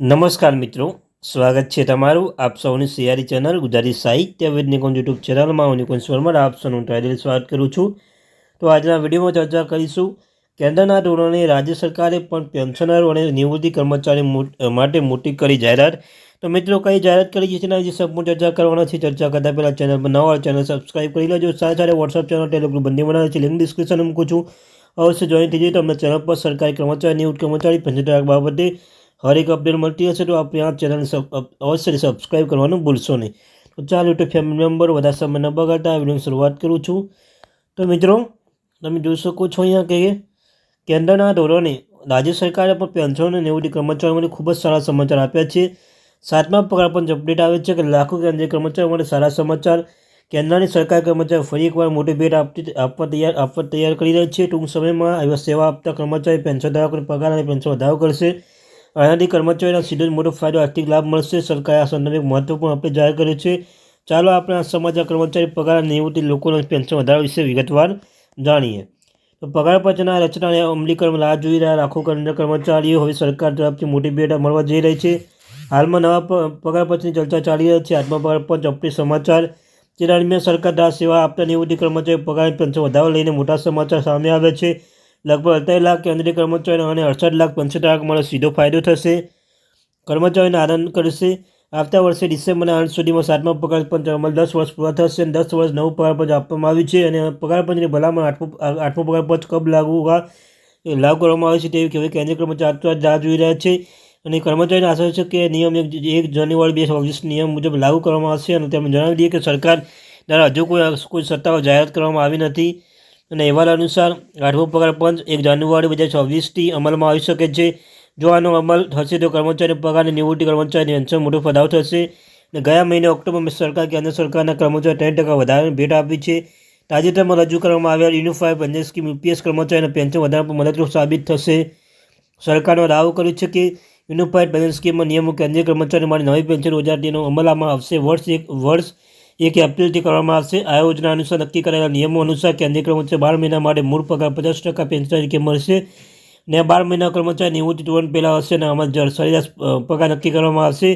નમસ્કાર મિત્રો, સ્વાગત છે તમારું આપ સૌની સિયારી ચેનલ ગુજરાતી સાહિત્ય વિજ્ઞાન યુટ્યુબ ચેનલમાં હું નિકુંજ સ્વરમાં આપ સૌનું ટાઇટલ સ્વાગત કરું છું. તો આજના વિડીયોમાં ચર્ચા કરીશું, કેન્દ્રના ધોરણે રાજ્ય સરકારે પણ પેન્શનરો અને નિવૃત્તિ કર્મચારી માટે મોટી કરી જાહેરાત. તો મિત્રો, કઈ જાહેરાત કરી છે તેના વિશે સંપૂર્ણ ચર્ચા કરવાના છે. ચર્ચા કરતાં પહેલાં ચેનલ પર ચેનલ સબસ્ક્રાઇબ કરી લેજો. સાથે સાથે વોટ્સઅપ ચેનલ ટેલિગ્રુપ બંને બનાવે છે. લિંક ડિસ્ક્રિપ્શન મૂકું છું. અવશ્ય જોઈન થઈ જઈએ તો અમને ચેનલ પર સરકારી કર્મચારી, નિવૃત્ત કર્મચારી પેન્શન બાબતે હરેક અપડેટ મળતી હશે તો આપણે આ ચેનલ અવશ્ય સબસ્ક્રાઈબ કરવાનું ભૂલશો નહીં. તો ચાલો યુટ્યુબ ફેમિલી મેમ્બર બધા સમય ન બગાડતા આ વિડીયોની શરૂઆત કરું છું. તો મિત્રો, તમે જોઈ શકો છો અહીંયા કે કેન્દ્રના ધોરણે રાજ્ય સરકારે પણ પેન્શન અને નિવૃત્તિ કર્મચારીઓ માટે ખૂબ જ સારા સમાચાર આપ્યા છે. સાતમા પગાર પણ અપડેટ આવે છે કે લાખો કેન્દ્રીય કર્મચારીઓ માટે સારા સમાચાર. કેન્દ્રની સરકાર કર્મચારી ફરી એકવાર મોટી ભેટ આપતી, આપવા તૈયાર આપવા તૈયાર કરી રહી છે. ટૂંક સમયમાં આવા સેવા આપતા કર્મચારી પેન્શન ધારકોને પગાર અને પેન્શન વધારો કરશે. આનાથી કર્મચારીઓના સીધો જ મોટો ફાયદો આર્થિક લાભ મળશે. સરકારે આ સંદર્ભે મહત્વપૂર્ણ અપડેટ જાહેર કર્યો છે. ચાલો આપણે આ સમાચાર કર્મચારી પગાર નિવૃત્તિ લોકોના પેન્શન વધારા વિશે વિગતવાર જાણીએ. તો પગાર પંચના રચના અને અમલીકરણ રાહ જોઈ રહ્યા લાખો કર્મચારીઓ હવે સરકાર તરફથી મોટી ભેટ મળવા જઈ રહી છે. હાલમાં નવા પગાર પંચની ચર્ચા ચાલી રહી છે. આત્મા પગાર પંચ અપડેટ સમાચાર. તે દરમિયાન સરકાર દ્વારા સેવા આપતા નિવૃત્તિ કર્મચારી પગાર પંચ વધારો લઈને મોટા સમાચાર સામે આવે છે. લગભગ અડતાલીસ લાખ કેન્દ્રીય કર્મચારીઓ અને અડસઠ લાખ પેન્શન લાખમાં સીધો ફાયદો થશે. કર્મચારીઓને આનંદ કરશે. આવતા વર્ષે ડિસેમ્બરના અંત સુધીમાં સાતમા પગાર પંચ અમલ દસ વર્ષ પૂરા થશે અને દસ વર્ષ નવું પગાર પંચ આપવામાં આવ્યું છે અને પગાર પંચની ભલામણ આઠમું આઠમો પગાર પંચ કબ લાગુ લાગુ કરવામાં આવે છે તેવી કહેવાય કેન્દ્રીય કર્મચારી રાહ જોઈ રહ્યા છે. અને કર્મચારીને આશા છે કે નિયમ એક એક જાન્યુઆરી બે હજાર નિયમ મુજબ લાગુ કરવામાં આવશે અને તેમણે જણાવી દઈએ કે સરકાર દ્વારા હજુ કોઈ કોઈ સત્તાઓ જાહેરાત કરવામાં આવી નથી. અને અહેવાલ અનુસાર આઠમો પગાર પંચ એક જાન્યુઆરી બે હજાર ચોવીસથી અમલમાં આવી શકે છે. જો આનો અમલ થશે તો કર્મચારી પગારની નિવૃત્તિ કર્મચારીની પેન્શન મોટો વધારો થશે. અને ગયા મહિને ઓક્ટોબરમાં સરકાર કેન્દ્ર સરકારના કર્મચારી ત્રણ ટકા વધારાની ભેટ આપી છે. તાજેતરમાં રજૂ કરવામાં આવેલ યુનિફાઈ પેન્શન સ્કીમ યુપીએસ કર્મચારીના પેન્શન વધારવામાં મદદરૂપ સાબિત થશે. સરકારનો દાવો કર્યો છે કે યુનિફાઈડ પેન્શન સ્કીમમાં નિયમો કેન્દ્રીય કર્મચારીઓ માટે નવી પેન્શન યોજનાનો અમલમાં આવશે. વર્ષ એક વર્ષ એક એપ્રિલથી કરવામાં આવશે. આ યોજના અનુસાર નક્કી કરેલા નિયમો અનુસાર કેન્દ્રીય કર્મચારી બાર મહિના માટે મૂળ પગાર પચાસ ટકા પેન્શન તરીકે મળશે ને બાર મહિના કર્મચારી નિવૃત્તિ ધોરણ પહેલાં હશે અને આમાં સરેરાશ પગાર નક્કી કરવામાં આવશે.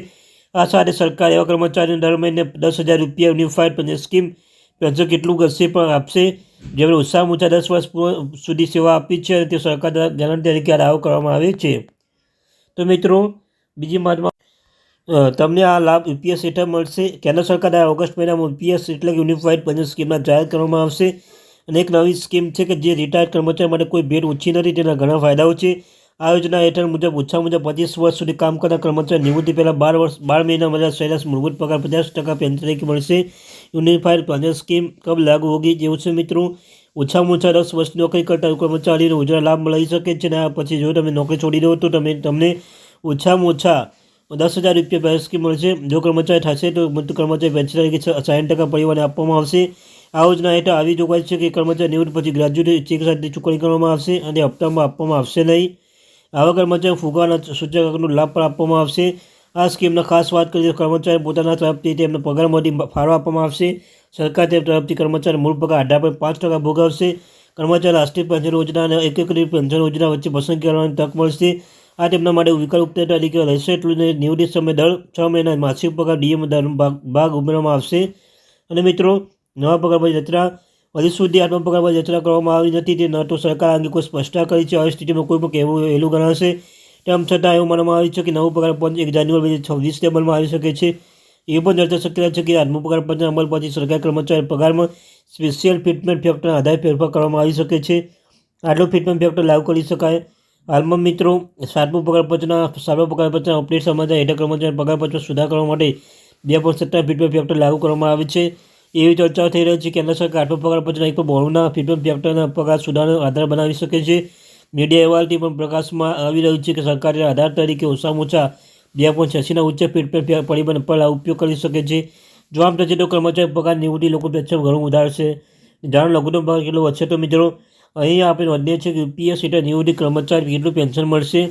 આ સાથે સરકાર એવા કર્મચારીને દર મહિને દસ હજાર રૂપિયા યુનિફાઈડ પેન્શન સ્કીમ પેન્શન કેટલું કરશે પણ આપશે. જેમણે ઓછામાં ઓછા દસ વર્ષ સુધી સેવા આપી છે અને તે સરકાર દ્વારા ગેરંટી તરીકે દાવો કરવામાં આવે છે. તો મિત્રો, બીજી મહત્વ તમને આ લાભ યુપીએસ હેઠળ મળશે. કેન્દ્ર સરકાર ઓગસ્ટ મહિનામાં યુપીએસ એટલે કે યુનિફાઇડ પેન્શન સ્કીમના જાહેર કરવામાં આવશે. અને એક નવી સ્કીમ છે કે જે રિટાયર્ડ કર્મચારી માટે કોઈ ભેટ ઓછી નથી, તેના ઘણા ફાયદાઓ છે. આ યોજના હેઠળ મુજબ ઓછામાં મુજબ પચીસ વર્ષ સુધી કામ કરતા કર્મચારી નિવૃત્તિ પહેલાં બાર વર્ષ, બાર મહિના મળ્યા સરેરાશ મૂળભૂત પગાર પચાસ ટકા પેન્શન તરીકે મળશે. યુનિફાઇડ પેન્શન સ્કીમ કબ લાગુ હોગી જેવું છે મિત્રો? ઓછામાં ઓછા દસ વર્ષ નોકરી કરતા કર્મચારીને યોજના લાભ મળી શકે છે અને આ પછી જો તમે નોકરી છોડી દો તો તમે, તમને ઓછામાં ઓછા દસ હજાર રૂપિયા પેન્શન સ્કીમ મળશે જો કર્મચારી થશે તો મૃત કર્મચારી પેન્શન તરીકે સાઠ ટકા પરિવારને આપવામાં આવશે. આ યોજના હેઠળ આવી જોગવાઈ છે કે કર્મચારી નિવૃત્ત પછી ગ્રેજ્યુએટ ચેક સાથે ચૂકવણી કરવામાં આવશે અને હપ્તામાં આપવામાં આવશે નહીં. આવા કર્મચારી ફુગાના સૂચકનો લાભ પણ આપવામાં આવશે. આ સ્કીમના ખાસ વાત કરીએ કર્મચારી પોતાના તરફથી તેમને પગારમાંથી ફાળો આપવામાં આવશે. સરકાર તે તરફથી કર્મચારી મૂળ પગાર અઢાર પોઈન્ટ પાંચ ટકા ભોગવશે. કર્મચારી રાષ્ટ્રીય પેન્શન યોજના અને એકીકૃત પેન્શન યોજના વચ્ચે પસંદ કરવાની તક મળશે. આ તેમના માટે વિકલ્પ તરીકે રહેશે. એટલું જ નિવૃત્ત સમય દર છ મહિના માસિક પગાર ડીએમ ભાગ ભાગ ઉમેરવામાં આવશે. અને મિત્રો, નવા પગાર પર યાત્રા હજી સુધી આત્મ પગાર પર યાત્રા કરવામાં આવી નથી. તે ન તો સરકાર અંગે કોઈ સ્પષ્ટતા કરી છે આવી સ્થિતિમાં કોઈ પણ કહેવું હેલું ગણાશે. તેમ છતાં એવું માનવામાં આવ્યું છે કે નવું પગાર પંચ એક જાન્યુઆરી બે હજાર છવ્વીસથી અમલમાં આવી શકે છે. એ પણ ચર્ચા શક્ય છે કે આત્મ પગાર પંચના અમલ પછી સરકારી કર્મચારી પગારમાં સ્પેશિયલ ફિટમેન્ટ ફેક્ટરના આધારે ફેરફાર કરવામાં આવી શકે છે. આટલો ફિટમેન્ટ ફેક્ટર લાગુ કરી શકાય. હાલમાં મિત્રો, સાતમું પગાર પંચના, સાતમા પગાર પંચના અપડેટ સમાચાર હેઠળ કર્મચારી પગાર પંચમાં સુધાર કરવા માટે બે પોઈન્ટ સત્તર ફિટમેન્ટ ફેક્ટર લાગુ કરવામાં આવે છે. એવી ચર્ચા થઈ રહી છે કેન્દ્ર સરકાર આઠમા પગાર પંચના એક પણ બહોળના ફેક્ટરના પગાર સુધારનો આધાર બનાવી શકે છે. મીડિયા અહેવાલથી પણ પ્રકાશમાં આવી રહ્યું છે કે સરકારે આધાર તરીકે ઓછામાં ઓછા બે પોઈન્ટ છ્યાસીના ઉચ્ચ ફિટમેન્ટ પરિબળ પર ઉપયોગ કરી શકે છે. જો આમ થશે તો કર્મચારી પગાર નિવૃત્તિ લોકો પેન્શન ઘણું વધારશે જાણો લઘુત્તમ પગાર કેટલો વધશે તો મિત્રો અહીં આપણે વધીએ છીએ કે યુપીએસ હેઠળ નિવૃત્તિ કર્મચારી કેટલું પેન્શન મળશે,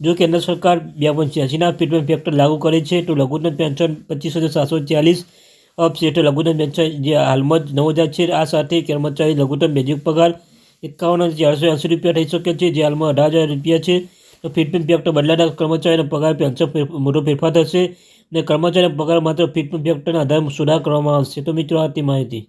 જો કેન્દ્ર સરકાર બે પોઈન્ટ છ્યાસીના ફિટમેન્ટ ફેક્ટર લાગુ કરે છે, તો લઘુત્તમ પેન્શન પચીસ હજાર સાતસો ચાલીસ અપ છે એટલે લઘુત્તમ પેન્શન જે હાલમાં જ નવ હજાર છે, આ સાથે કર્મચારી લઘુત્તમ બેઝિક પગાર એકાવન હજાર ચારસો એંસી રૂપિયા થઈ શકે છે, જે હાલમાં અઢાર હજાર રૂપિયા છે. તો ફિટમેન્ટ ફેક્ટર બદલાતા કર્મચારીનો પગાર પેન્શન મોટો ફેરફાર થશે અને કર્મચારીના પગાર માત્ર ફિટમેન્ટ ફેક્ટરના આધારે સુધાર કરવામાં આવશે. તો મિત્રો, આ હતી માહિતી.